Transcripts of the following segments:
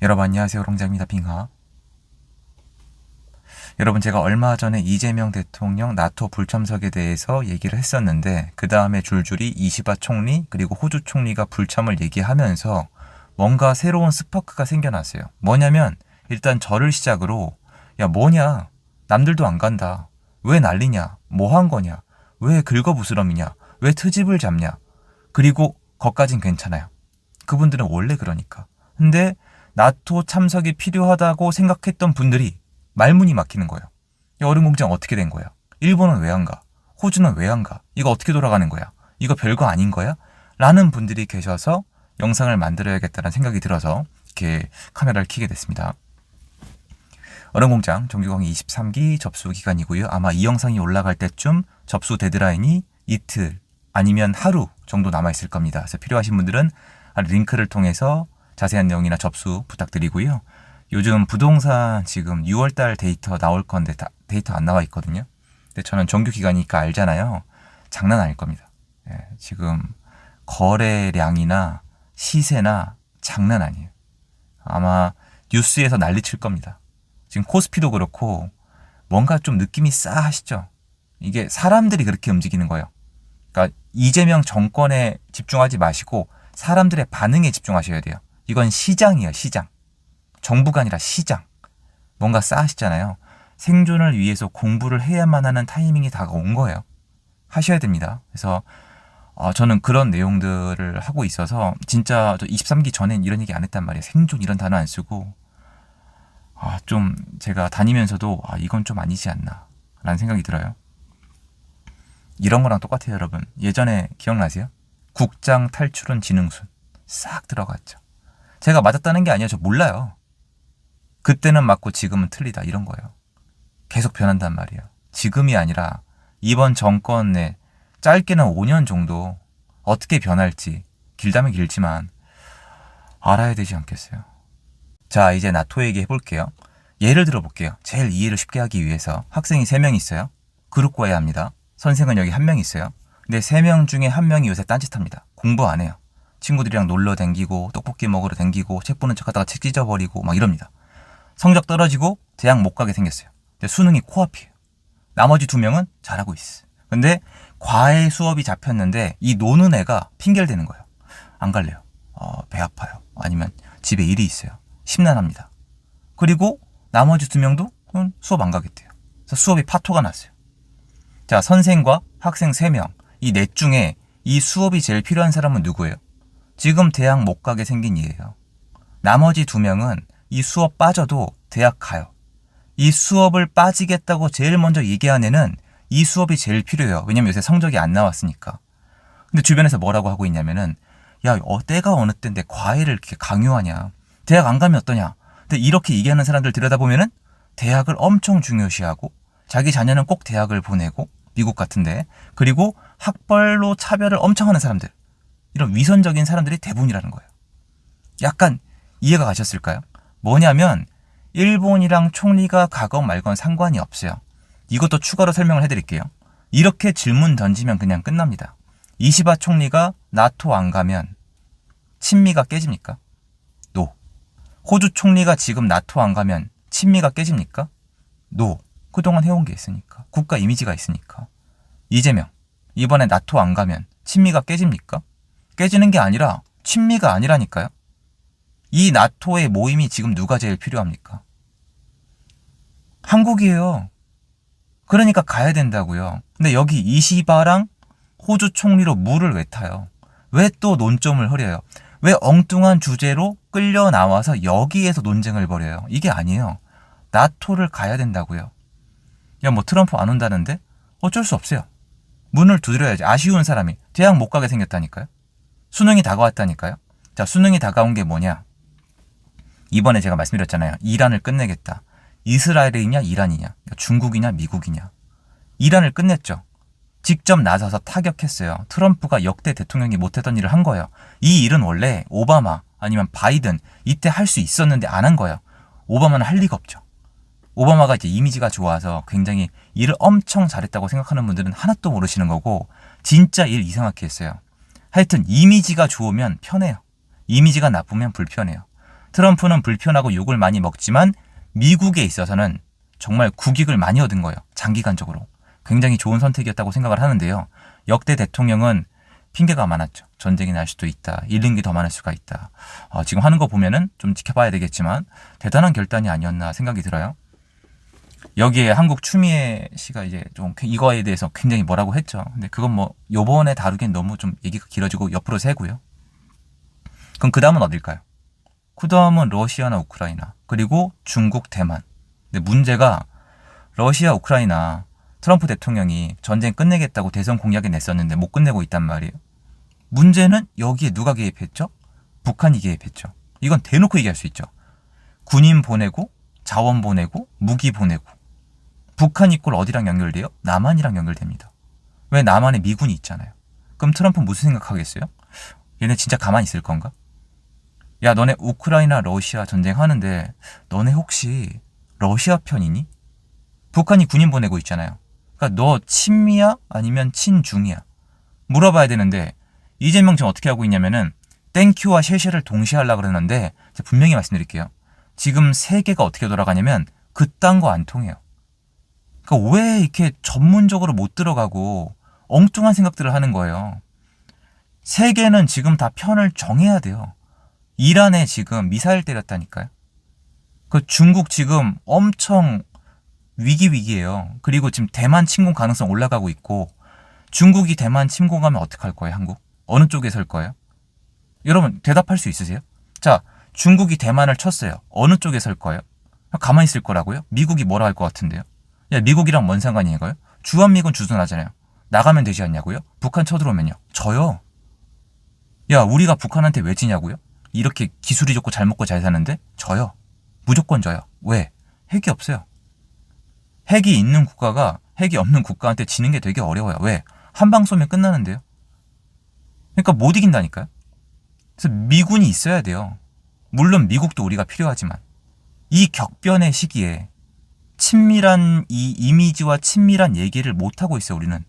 여러분 안녕하세요. 롱자입니다. 빙하. 여러분 제가 얼마 전에 이재명 대통령 나토 불참석에 대해서 얘기를 했었는데 그 다음에 줄줄이 이시바 총리 그리고 호주 총리가 불참을 얘기하면서 뭔가 새로운 스파크가 생겨났어요. 뭐냐면 일단 저를 시작으로 야 뭐냐 남들도 안 간다 왜 난리냐 뭐 한 거냐 왜 긁어부스럼이냐 왜 트집을 잡냐 그리고 거까진 괜찮아요. 그분들은 원래 그러니까. 근데 나토 참석이 필요하다고 생각했던 분들이 말문이 막히는 거예요. 이 얼음 공장 어떻게 된 거야? 일본은 왜 안 가? 호주는 왜 안 가? 이거 어떻게 돌아가는 거야? 이거 별거 아닌 거야? 라는 분들이 계셔서 영상을 만들어야겠다는 생각이 들어서 이렇게 카메라를 켜게 됐습니다. 얼음공장 정규 강의 23기 접수 기간이고요. 아마 이 영상이 올라갈 때쯤 접수 데드라인이 이틀 아니면 하루 정도 남아 있을 겁니다. 그래서 필요하신 분들은 링크를 통해서 자세한 내용이나 접수 부탁드리고요. 요즘 부동산 지금 6월달 데이터 나올 건데 다- 데이터 안 나와 있거든요. 근데 저는 정규 기간이니까 알잖아요. 장난 아닐 겁니다. 예, 지금 거래량이나 시세나 장난 아니에요. 아마 뉴스에서 난리 칠 겁니다. 지금 코스피도 그렇고 뭔가 좀 느낌이 싸하시죠? 이게 사람들이 그렇게 움직이는 거예요. 그러니까 이재명 정권에 집중하지 마시고 사람들의 반응에 집중하셔야 돼요. 이건 시장이에요, 시장. 정부가 아니라 시장. 뭔가 싸하시잖아요. 생존을 위해서 공부를 해야만 하는 타이밍이 다가온 거예요. 하셔야 됩니다. 그래서 어, 저는 그런 내용들을 하고 있어서 진짜 저 23기 전엔 이런 얘기 안 했단 말이에요. 생존 이런 단어 안 쓰고 아, 좀 제가 다니면서도 아, 이건 좀 아니지 않나 라는 생각이 들어요. 이런 거랑 똑같아요, 여러분. 예전에 기억나세요? 국장 탈출은 지능순 싹 들어갔죠. 제가 맞았다는 게 아니에요. 저 몰라요. 그때는 맞고 지금은 틀리다 이런 거예요. 계속 변한단 말이에요. 지금이 아니라 이번 정권 내 짧게는 5년 정도 어떻게 변할지 길다면 길지만 알아야 되지 않겠어요. 자, 이제 나토 얘기 해볼게요. 예를 들어 볼게요. 제일 이해를 쉽게 하기 위해서 학생이 3명 있어요. 그룹 과외 합니다. 선생은 여기 한 명 있어요. 근데 3명 중에 한 명이 요새 딴짓합니다. 공부 안 해요. 친구들이랑 놀러 댕기고 떡볶이 먹으러 댕기고 책 보는 척하다가 책 찢어버리고 막 이럽니다. 성적 떨어지고 대학 못 가게 생겼어요. 근데 수능이 코앞이에요. 나머지 두 명은 잘하고 있어. 근데 과외 수업이 잡혔는데 이 노는 애가 핑계를 대는 거예요. 안 갈래요. 어, 배 아파요. 아니면 집에 일이 있어요. 심란합니다. 그리고 나머지 두 명도 음, 수업 안 가겠대요. 그래서 수업이 파토가 났어요. 자, 선생과 학생 세 명. 이 넷 중에 이 수업이 제일 필요한 사람은 누구예요? 지금 대학 못 가게 생긴 얘예요. 나머지 두 명은 이 수업 빠져도 대학 가요. 이 수업을 빠지겠다고 제일 먼저 얘기한 애는 이 수업이 제일 필요해요. 왜냐면 요새 성적이 안 나왔으니까. 근데 주변에서 뭐라고 하고 있냐면은 야, 어, 때가 어느 때인데 과외를 이렇게 강요하냐. 대학 안 가면 어떠냐. 근데 이렇게 얘기하는 사람들 들여다보면은 대학을 엄청 중요시하고 자기 자녀는 꼭 대학을 보내고 미국 같은데 그리고 학벌로 차별을 엄청 하는 사람들. 이런 위선적인 사람들이 대부분이라는 거예요. 약간 이해가 가셨을까요? 뭐냐면 일본이랑 총리가 가건 말건 상관이 없어요. 이것도 추가로 설명을 해드릴게요. 이렇게 질문 던지면 그냥 끝납니다. 이시바 총리가 나토 안 가면 친미가 깨집니까? 노. 호주 총리가 지금 나토 안 가면 친미가 깨집니까? 노. 그동안 해온 게 있으니까. 국가 이미지가 있으니까. 이재명. 이번에 나토 안 가면 친미가 깨집니까? 깨지는 게 아니라 친미가 아니라니까요. 이 나토의 모임이 지금 누가 제일 필요합니까? 한국이에요. 그러니까 가야 된다고요. 근데 여기 이시바랑 호주 총리로 물을 왜 타요? 왜 또 논점을 흐려요? 왜 엉뚱한 주제로 끌려 나와서 여기에서 논쟁을 벌여요? 이게 아니에요. 나토를 가야 된다고요. 야, 뭐 트럼프 안 온다는데? 어쩔 수 없어요. 문을 두드려야지. 아쉬운 사람이 대학 못 가게 생겼다니까요. 수능이 다가왔다니까요. 자, 수능이 다가온 게 뭐냐? 이번에 제가 말씀드렸잖아요. 이란을 끝내겠다. 이스라엘이냐 이란이냐 그러니까 중국이냐 미국이냐 이란을 끝냈죠. 직접 나서서 타격했어요. 트럼프가 역대 대통령이 못했던 일을 한 거예요. 이 일은 원래 오바마 아니면 바이든 이때 할 수 있었는데 안 한 거예요. 오바마는 할 리가 없죠. 오바마가 이제 이미지가 좋아서 굉장히 일을 엄청 잘했다고 생각하는 분들은 하나도 모르시는 거고 진짜 일 이상하게 했어요. 하여튼 이미지가 좋으면 편해요. 이미지가 나쁘면 불편해요. 트럼프는 불편하고 욕을 많이 먹지만 미국에 있어서는 정말 국익을 많이 얻은 거예요. 장기간적으로. 굉장히 좋은 선택이었다고 생각을 하는데요. 역대 대통령은 핑계가 많았죠. 전쟁이 날 수도 있다. 잃는 게 더 많을 수가 있다. 어, 지금 하는 거 보면은 좀 지켜봐야 되겠지만 대단한 결단이 아니었나 생각이 들어요. 여기에 한국 추미애 씨가 이제 좀 이거에 대해서 굉장히 뭐라고 했죠. 근데 그건 뭐 요번에 다루기엔 너무 좀 얘기가 길어지고 옆으로 새고요. 그럼 그 다음은 어딜까요? 그 다음은 러시아나 우크라이나 그리고 중국 대만. 근데 문제가 러시아 우크라이나 트럼프 대통령이 전쟁 끝내겠다고 대선 공약에 냈었는데 못 끝내고 있단 말이에요. 문제는 여기에 누가 개입했죠? 북한이 개입했죠. 이건 대놓고 얘기할 수 있죠. 군인 보내고 자원 보내고 무기 보내고 북한 이 꼴 어디랑 연결돼요? 남한이랑 연결됩니다. 왜 남한에 미군이 있잖아요. 그럼 트럼프 무슨 생각하겠어요? 얘네 진짜 가만히 있을 건가? 야 너네 우크라이나 러시아 전쟁 하는데 너네 혹시 러시아 편이니? 북한이 군인 보내고 있잖아요. 그러니까 너 친미야 아니면 친중이야? 물어봐야 되는데 이재명 지금 어떻게 하고 있냐면은 땡큐와 쉐쉐를 동시에 하려고 그러는데 분명히 말씀드릴게요. 지금 세계가 어떻게 돌아가냐면 그딴 거 안 통해요. 그러니까 왜 이렇게 전문적으로 못 들어가고 엉뚱한 생각들을 하는 거예요. 세계는 지금 다 편을 정해야 돼요. 이란에 지금 미사일 때렸다니까요. 그 중국 지금 엄청 위기 위기예요. 그리고 지금 대만 침공 가능성 올라가고 있고 중국이 대만 침공하면 어떡할 거예요, 한국? 어느 쪽에 설 거예요? 여러분 대답할 수 있으세요? 자, 중국이 대만을 쳤어요. 어느 쪽에 설 거예요? 가만히 있을 거라고요? 미국이 뭐라 할 것 같은데요? 야, 미국이랑 뭔 상관이 에요 주한미군 주둔하잖아요. 나가면 되지 않냐고요? 북한 쳐들어오면요. 저요. 야, 우리가 북한한테 왜 지냐고요? 이렇게 기술이 좋고 잘 먹고 잘 사는데? 저요. 무조건 저요. 왜? 핵이 없어요. 핵이 있는 국가가 핵이 없는 국가한테 지는 게 되게 어려워요. 왜? 한 방 쏘면 끝나는데요. 그러니까 못 이긴다니까요. 그래서 미군이 있어야 돼요. 물론 미국도 우리가 필요하지만 이 격변의 시기에 친밀한 이 이미지와 친밀한 얘기를 못 하고 있어요. 우리는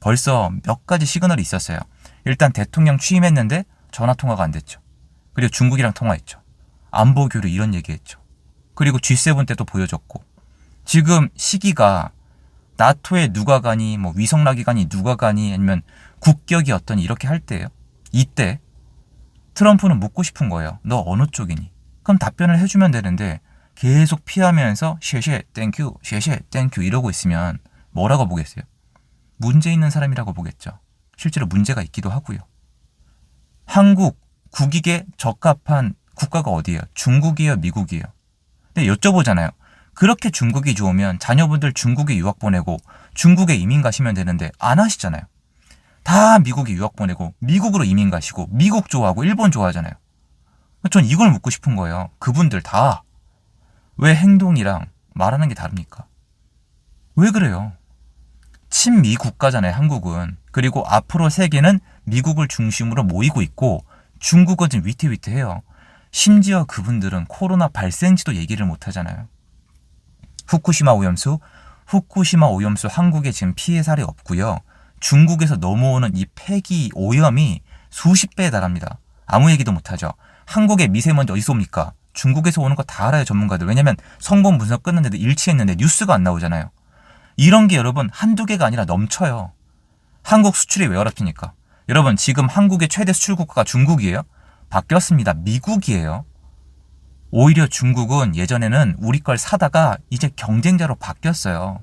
벌써 몇 가지 시그널이 있었어요. 일단 대통령 취임했는데 전화 통화가 안 됐죠. 그리고 중국이랑 통화했죠. 안보 교류 이런 얘기했죠. 그리고 G7 때도 보여줬고 지금 시기가 나토에 누가 가니 뭐 위성락이 가니 누가 가니 아니면 국격이 어떠니 이렇게 할 때예요. 이때 트럼프는 묻고 싶은 거예요. 너 어느 쪽이니? 그럼 답변을 해주면 되는데 계속 피하면서 쉐쉐 땡큐 쉐쉐 땡큐 이러고 있으면 뭐라고 보겠어요? 문제 있는 사람이라고 보겠죠. 실제로 문제가 있기도 하고요. 한국 국익에 적합한 국가가 어디예요? 중국이에요, 미국이에요? 근데 여쭤보잖아요. 그렇게 중국이 좋으면 자녀분들 중국에 유학 보내고 중국에 이민 가시면 되는데 안 하시잖아요. 다 미국에 유학 보내고 미국으로 이민 가시고 미국 좋아하고 일본 좋아하잖아요. 전 이걸 묻고 싶은 거예요. 그분들 다 왜 행동이랑 말하는 게 다릅니까? 왜 그래요? 친미 국가잖아요, 한국은. 그리고 앞으로 세계는 미국을 중심으로 모이고 있고 중국은 지금 위태위태해요. 심지어 그분들은 코로나 발생지도 얘기를 못 하잖아요. 후쿠시마 오염수, 후쿠시마 오염수 한국에 지금 피해 사례 없고요. 중국에서 넘어오는 이 폐기 오염이 수십 배에 달합니다. 아무 얘기도 못하죠. 한국의 미세먼지 어디서 옵니까? 중국에서 오는 거 다 알아요, 전문가들. 왜냐면 성분 분석 끝났는데 일치했는데 뉴스가 안 나오잖아요. 이런 게 여러분 한두 개가 아니라 넘쳐요. 한국 수출이 왜 어렵습니까? 여러분 지금 한국의 최대 수출 국가가 중국이에요? 바뀌었습니다. 미국이에요. 오히려 중국은 예전에는 우리 걸 사다가 이제 경쟁자로 바뀌었어요.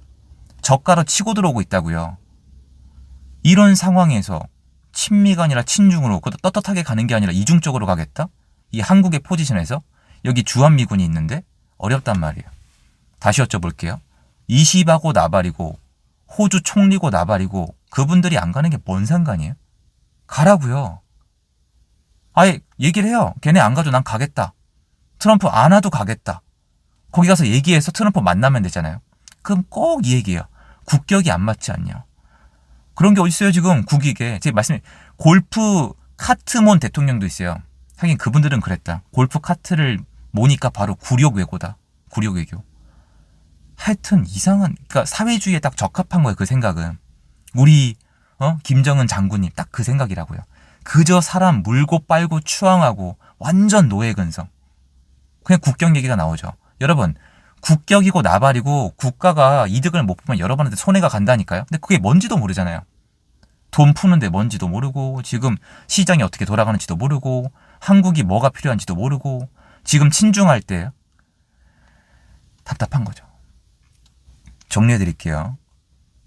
저가로 치고 들어오고 있다고요. 이런 상황에서 친미가 아니라 친중으로 떳떳하게 가는 게 아니라 이중적으로 가겠다? 이 한국의 포지션에서 여기 주한미군이 있는데 어렵단 말이에요. 다시 여쭤볼게요. 이시바고 나발이고 호주 총리고 나발이고 그분들이 안 가는 게 뭔 상관이에요? 가라고요. 아예 얘기를 해요. 걔네 안 가도 난 가겠다. 트럼프 안 와도 가겠다. 거기 가서 얘기해서 트럼프 만나면 되잖아요. 그럼 꼭 이 얘기예요. 국격이 안 맞지 않냐. 그런 게 어딨어요 지금 국익에. 제가 말씀해 골프 카트몬 대통령도 있어요. 하긴 그분들은 그랬다. 골프 카트를 모니까 바로 굴욕 외고다. 굴욕 외교. 하여튼 이상한 그러니까 사회주의에 딱 적합한 거예요. 그 생각은. 우리 어? 김정은 장군님 딱 그 생각이라고요. 그저 사람 물고 빨고 추앙하고 완전 노예 근성. 그냥 국격 얘기가 나오죠. 여러분, 국격이고 나발이고 국가가 이득을 못 보면 여러분한테 손해가 간다니까요. 근데 그게 뭔지도 모르잖아요. 돈 푸는데 뭔지도 모르고 지금 시장이 어떻게 돌아가는지도 모르고 한국이 뭐가 필요한지도 모르고 지금 친중할 때 답답한 거죠. 정리해 드릴게요.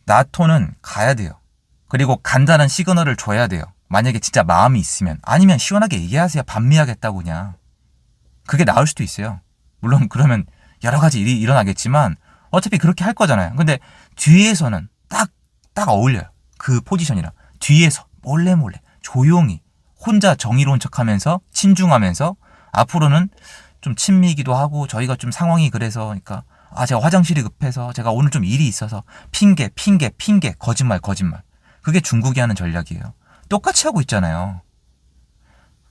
나토는 가야 돼요. 그리고 간단한 시그널을 줘야 돼요. 만약에 진짜 마음이 있으면 아니면 시원하게 얘기하세요. 반미하겠다고 그냥. 그게 나을 수도 있어요. 물론 그러면 여러 가지 일이 일어나겠지만 어차피 그렇게 할 거잖아요. 근데 뒤에서는 딱, 딱 어울려요. 그 포지션이랑. 뒤에서 몰래 몰래 조용히 혼자 정의로운 척 하면서 친중하면서 앞으로는 좀 친미기도 하고 저희가 좀 상황이 그래서 그러니까 아 제가 화장실이 급해서 제가 오늘 좀 일이 있어서 핑계 핑계 핑계 거짓말 거짓말 그게 중국이 하는 전략이에요. 똑같이 하고 있잖아요.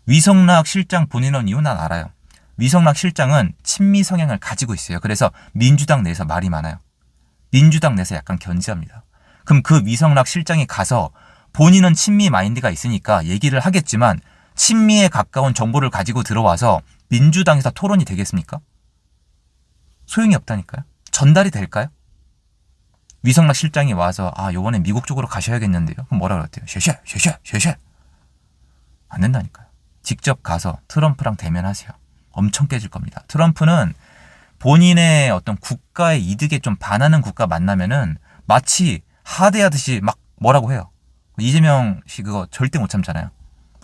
위성락 실장 본인은 이유 난 알아요. 위성락 실장은 친미 성향을 가지고 있어요. 그래서 민주당 내에서 말이 많아요. 민주당 내에서 약간 견제합니다. 그럼 그 위성락 실장이 가서 본인은 친미 마인드가 있으니까 얘기를 하겠지만 친미에 가까운 정보를 가지고 들어와서 민주당에서 토론이 되겠습니까? 소용이 없다니까요. 전달이 될까요? 위성락 실장이 와서 아 요번에 미국 쪽으로 가셔야겠는데요. 그럼 뭐라 그랬대요? 쉐쉐 쉐쉐 쉐쉐 안 된다니까요. 직접 가서 트럼프랑 대면하세요. 엄청 깨질 겁니다. 트럼프는 본인의 어떤 국가의 이득에 좀 반하는 국가 만나면은 마치 하대하듯이 막 뭐라고 해요. 이재명 씨 그거 절대 못 참잖아요.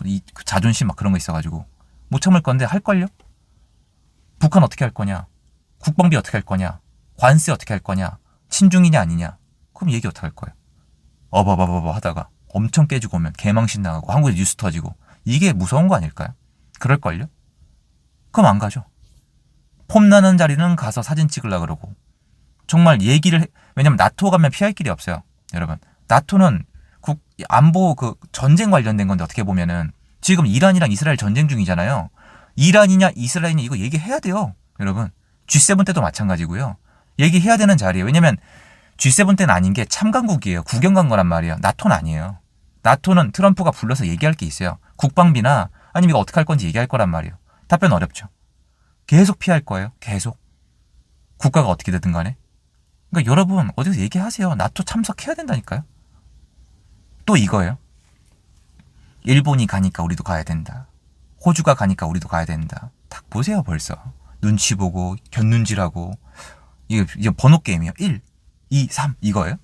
이 자존심 막 그런 거 있어가지고 못 참을 건데 할 걸요? 북한 어떻게 할 거냐? 국방비 어떻게 할 거냐? 관세 어떻게 할 거냐? 친중이냐 아니냐? 그럼 얘기 어떻게 할 거예요? 어버버버버 하다가 엄청 깨지고 오면 개망신 나가고 한국에 뉴스 터지고 이게 무서운 거 아닐까요? 그럴걸요? 그럼 안 가죠. 폼나는 자리는 가서 사진 찍으려 그러고 정말 얘기를 해, 왜냐면 나토 가면 피할 길이 없어요. 여러분 나토는 국 안보 그 전쟁 관련된 건데 어떻게 보면은 지금 이란이랑 이스라엘 전쟁 중이잖아요. 이란이냐 이스라엘이냐 이거 얘기해야 돼요. 여러분 G7 때도 마찬가지고요. 얘기해야 되는 자리예요. 왜냐면 G7 때는 아닌 게 참관국이에요. 구경 간 거란 말이에요. 나토는 아니에요. 나토는 트럼프가 불러서 얘기할 게 있어요. 국방비나 아니면 이거 어떻게 할 건지 얘기할 거란 말이에요. 답변 어렵죠. 계속 피할 거예요. 계속. 국가가 어떻게 되든 간에. 그러니까 여러분 어디서 얘기하세요. 나토 참석해야 된다니까요. 또 이거예요. 일본이 가니까 우리도 가야 된다. 호주가 가니까 우리도 가야 된다. 딱 보세요 벌써. 눈치 보고 견눈질하고 이게, 이게 번호 게임이에요. 1, 2, 3 이거예요.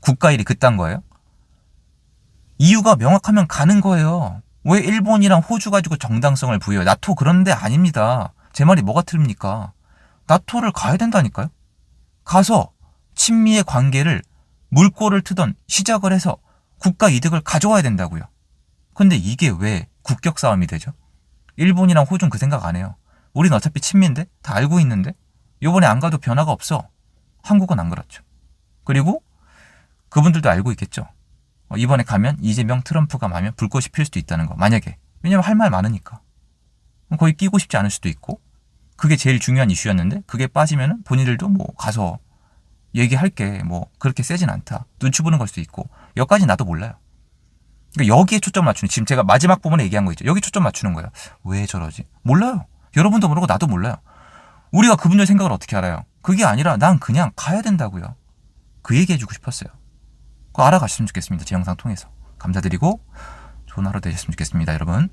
국가 일이 그딴 거예요. 이유가 명확하면 가는 거예요. 왜 일본이랑 호주 가지고 정당성을 부여해? 나토 그런데 아닙니다. 제 말이 뭐가 틀립니까? 나토를 가야 된다니까요. 가서 친미의 관계를 물꼬를 트던 시작을 해서 국가 이득을 가져와야 된다고요. 근데 이게 왜 국격 싸움이 되죠? 일본이랑 호주는 그 생각 안 해요. 우린 어차피 친미인데 다 알고 있는데 요번에 안 가도 변화가 없어. 한국은 안 그렇죠. 그리고 그분들도 알고 있겠죠. 어, 이번에 가면 이재명 트럼프가 가면 불꽃이 필 수도 있다는 거. 만약에. 왜냐면 할 말 많으니까. 거의 끼고 싶지 않을 수도 있고. 그게 제일 중요한 이슈였는데 그게 빠지면은 본인들도 뭐 가서 얘기할 게 뭐 그렇게 세진 않다. 눈치 보는 걸 수도 있고. 여기까지 나도 몰라요. 그러니까 여기에 초점 맞추는 지금 제가 마지막 부분에 얘기한 거 있죠. 여기 초점 맞추는 거예요. 왜 저러지? 몰라요. 여러분도 모르고 나도 몰라요. 우리가 그분들 생각을 어떻게 알아요? 그게 아니라 난 그냥 가야 된다고요. 그 얘기 해 주고 싶었어요. 그거 알아가셨으면 좋겠습니다. 제 영상 통해서. 감사드리고 좋은 하루 되셨으면 좋겠습니다, 여러분.